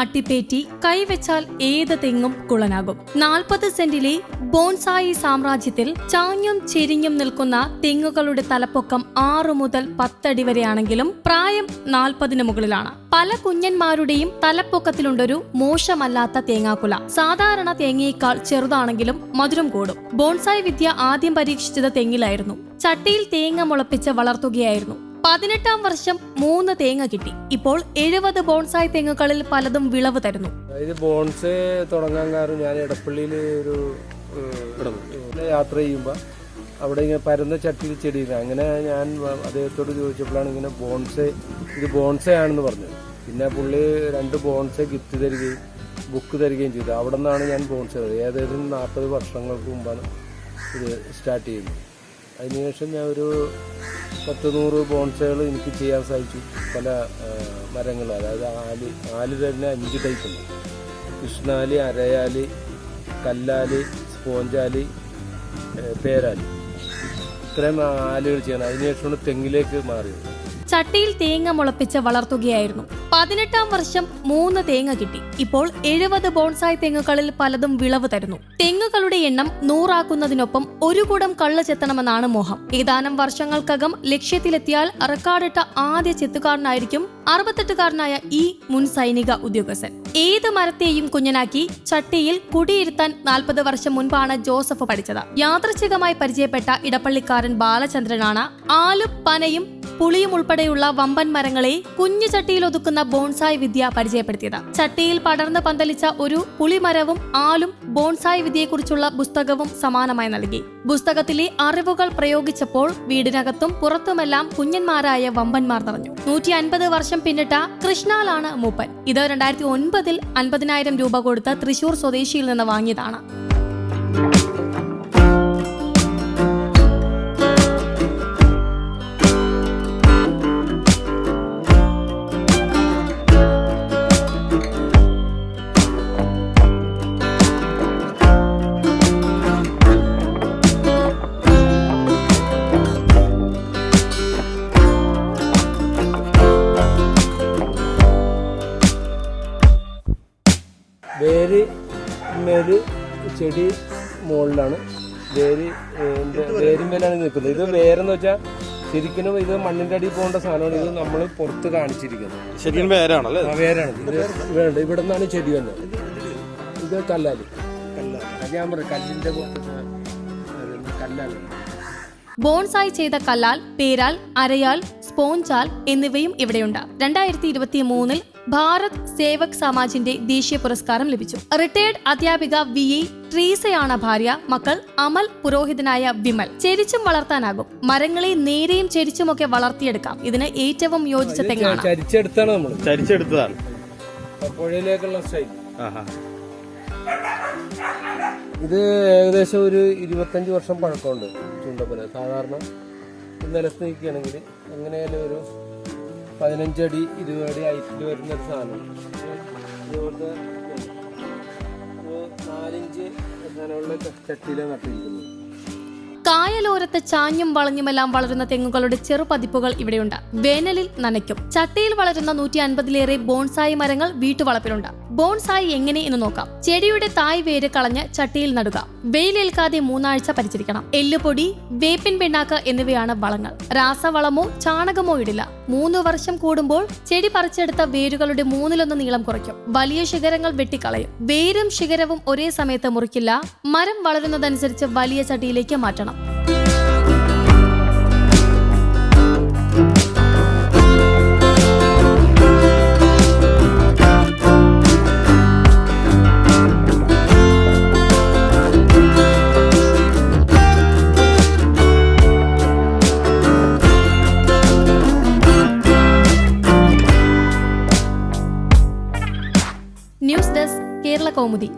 അട്ടിപ്പേറ്റി കൈവച്ചാൽ ഏത് തെങ്ങും കുളനാകും. നാൽപ്പത് സെന്റിലെ ബോൺസായി സാമ്രാജ്യത്തിൽ ചാഞ്ഞും ചെരിഞ്ഞും നിൽക്കുന്ന തെങ്ങുകളുടെ തലപ്പൊക്കം ആറു മുതൽ പത്തടി വരെയാണെങ്കിലും പ്രായം നാൽപ്പതിന് മുകളിലാണ്. പല കുഞ്ഞന്മാരുടെയും തലപ്പൊക്കത്തിലുണ്ടൊരു മോശമല്ലാത്ത തേങ്ങാക്കുല. സാധാരണ തേങ്ങയേക്കാൾ ചെറുതാണെങ്കിലും മധുരം കൂടും. ബോൺസായി വിദ്യ ആദ്യം പരീക്ഷിച്ചത് തെങ്ങിലായിരുന്നു. ചട്ടിയിൽ തേങ്ങ മുളപ്പിച്ച് വളർത്തുകയായിരുന്നു. പതിനെട്ടാം വർഷം മൂന്ന് തേങ്ങ കിട്ടി. ഇപ്പോൾ എഴുപത് ബോൺസായി തേങ്ങകളിൽ പലതും വിളവ് തരുന്നു. ഇത് ബോൺസ് തുടങ്ങാൻ കാരണം ഞാൻ ഇടപ്പള്ളിയിൽ ഒരു യാത്ര ചെയ്യുമ്പോൾ അവിടെ ഇങ്ങനെ പരന്ന ചട്ടിയിൽ ചെടിയില്ല അങ്ങനെ ഞാൻ അദ്ദേഹത്തോട് ചോദിച്ചപ്പോഴാണ് ഇങ്ങനെ ബോൺസെ ഇത് ബോൺസെ ആണെന്ന് പറഞ്ഞത്. പിന്നെ പുള്ളി രണ്ട് ബോൺസെ ഗിഫ്റ്റ് തരികയും ബുക്ക് തരികയും ചെയ്തു. അവിടെ നിന്നാണ് ഞാൻ ബോൺസെ ഏകദേശം നാൽപ്പത് വർഷങ്ങൾക്ക് മുമ്പാണ് ഇത് സ്റ്റാർട്ട് ചെയ്യുന്നത്. അതിനുശേഷം ഞാൻ ഒരു പത്ത് നൂറ് ബോൺസകൾ എനിക്ക് ചെയ്യാൻ സാധിച്ചു. പല മരങ്ങൾ അതായത് ആൽ ആൽ തന്നെ അഞ്ച് ടൈപ്പുണ്ട് കൃഷ്ണാലി അരയാലി കല്ലാലി സ്പോഞ്ചാലി പേരാൽ. ഇത്രയും ആലുകൾ ചെയ്യണം. അതിനുശേഷമാണ് തെങ്ങിലേക്ക് മാറിയത്. ചട്ടിയിൽ തേങ്ങ മുളപ്പിച്ച് വളർത്തുകയായിരുന്നു. പതിനെട്ടാം വർഷം മൂന്ന് തേങ്ങ കിട്ടി. ഇപ്പോൾ എഴുപത് ബോൺസായ് തെങ്ങുകളിൽ പലതും വിളവ് തരുന്നു. തെങ്ങുകളുടെ എണ്ണം നൂറാക്കുന്നതിനൊപ്പം ഒരു കൂടം കള്ള് ചെത്തണമെന്നാണ് മോഹം. ഏതാനും വർഷങ്ങൾക്കകം ലക്ഷ്യത്തിലെത്തിയാൽ റെക്കോർഡിട്ട ആദ്യ ചെത്തുകാരനായിരിക്കും അറുപത്തെട്ടുകാരനായ ഈ മുൻ സൈനിക ഉദ്യോഗസ്ഥൻ. ഏത് മരത്തെയും കുഞ്ഞനാക്കി ചട്ടിയിൽ കുടിയിരുത്താൻ നാൽപ്പത് വർഷം മുൻപാണ് ജോസഫ് പഠിച്ചത്. യാദൃച്ഛികമായി പരിചയപ്പെട്ട ഇടപ്പള്ളിക്കാരൻ ബാലചന്ദ്രനാണ് ആലും പനയും പുളിയും ഉൾപ്പെടെയുള്ള വമ്പൻ മരങ്ങളെ കുഞ്ഞു ചട്ടിയിൽ ഒതുക്കുന്ന ബോൺസായി വിദ്യ പരിചയപ്പെടുത്തിയത്. ചട്ടിയിൽ പടർന്ന് പന്തലിച്ച ഒരു പുളിമരവും ആലും ബോൺസായ് വിദ്യയെക്കുറിച്ചുള്ള പുസ്തകവും സമാനമായി നൽകി. പുസ്തകത്തിലെ അറിവുകൾ പ്രയോഗിച്ചപ്പോൾ വീടിനകത്തും പുറത്തുമെല്ലാം കുഞ്ഞന്മാരായ വമ്പന്മാർ നിറഞ്ഞു. നൂറ്റി അൻപത് വർഷം പിന്നിട്ട കൃഷ്ണാലാണ് മൂപ്പൻ. ഇത് രണ്ടായിരത്തി ഒൻപതിൽ അൻപതിനായിരം രൂപ കൊടുത്ത് തൃശൂർ സ്വദേശിയിൽ നിന്ന് വാങ്ങിയതാണ്. വേര് മേൽ ചെടി മുകളിലാണ് വേര് വേരുമേലാണ് നിൽക്കുന്നത്. ഇത് വേരെന്ന് വെച്ചാൽ ശരിക്കും ഇത് മണ്ണിന്റെ അടിയിൽ പോകേണ്ട സാധനമാണ്. ഇത് നമ്മൾ പുറത്ത് കാണിച്ചിരിക്കുന്നത്. ശരിക്കും വേരാണല്ലേ? വേരാണ്. ഇത് വേണ്ട ഇവിടെ നിന്നാണ് ചെടി വന്നത്. ഇത് കല്ലാലി. ഞാൻ പറഞ്ഞു കല്ലിന്റെ കല്ലാലി. ബോൺസായി ചെയ്ത കല്ലാൽ പേരാൽ അരയാൽ സ്പോഞ്ചാൽ എന്നിവയും ഇവിടെയുണ്ട്. രണ്ടായിരത്തി ഇരുപത്തി മൂന്നിൽ ഭാരത് സേവക് സമാജിന്റെ ദേശീയ പുരസ്കാരം ലഭിച്ചു. റിട്ടയർഡ് അധ്യാപിക വി എ ട്രീസയാണ് ഭാര്യ മക്കൾ അമൽ പുരോഹിതനായ വിമൽ. ചെരിച്ചും വളർത്താനാകും. മരങ്ങളെ നേരെയും ചെരിച്ചുമൊക്കെ വളർത്തിയെടുക്കാം. ഇതിന് ഏറ്റവും യോജിച്ച തെങ്ങാണ്. ചരിച്ചെടുത്താണ് നമ്മൾ ചരിച്ചെടുത്തതാണ്. പുഴയിലേക്കുള്ള സ്റ്റൈൽ. ഇത് ഏകദേശം ഒരു ഇരുപത്തഞ്ച് വർഷം പഴക്കമുണ്ട് ചൂണ്ടപ്പന സാധാരണ നിലത്ത് നിൽക്കുകയാണെങ്കിൽ എങ്ങനെയായാലും ഒരു പതിനഞ്ചടി ഇരുപത് അടി ഹൈറ്റിൽ വരുന്ന ഒരു സാധനം. ഇതുപോലത്തെ ഒരു നാലിഞ്ച് സാധനമുള്ള ചട്ടിയിലാണ് നട്ടിരിക്കുന്നത്. കായലോരത്ത് ചാഞ്ഞും വളഞ്ഞുമെല്ലാം വളരുന്ന തെങ്ങുകളുടെ ചെറുപതിപ്പുകൾ ഇവിടെയുണ്ട്. വേനലിൽ നനയ്ക്കും. ചട്ടിയിൽ വളരുന്ന നൂറ്റി അൻപതിലേറെ ബോൺസായി മരങ്ങൾ വീട്ടുവളപ്പിലുണ്ട്. ബോൺസായി എങ്ങനെ എന്ന് നോക്കാം. ചെടിയുടെ തായ് വേര് കളഞ്ഞ് ചട്ടിയിൽ നടുക. വെയിലേൽക്കാതെ മൂന്നാഴ്ച പരിചരിക്കണം. എല്ലുപൊടി വേപ്പിൻ പിണ്ണാക്ക് എന്നിവയാണ് വളങ്ങൾ. രാസവളമോ ചാണകമോ ഇടില്ല. മൂന്ന് വർഷം കൂടുമ്പോൾ ചെടി പറിച്ചെടുത്ത വേരുകളുടെ മൂന്നിലൊന്ന് നീളം കുറയ്ക്കും. വലിയ ശിഖരങ്ങൾ വെട്ടിക്കളയും. വേരും ശിഖരവും ഒരേ സമയത്ത് മുറിക്കില്ല. മരം വളരുന്നതനുസരിച്ച് വലിയ ചട്ടിയിലേക്ക് മാറ്റണം. കൗമുദി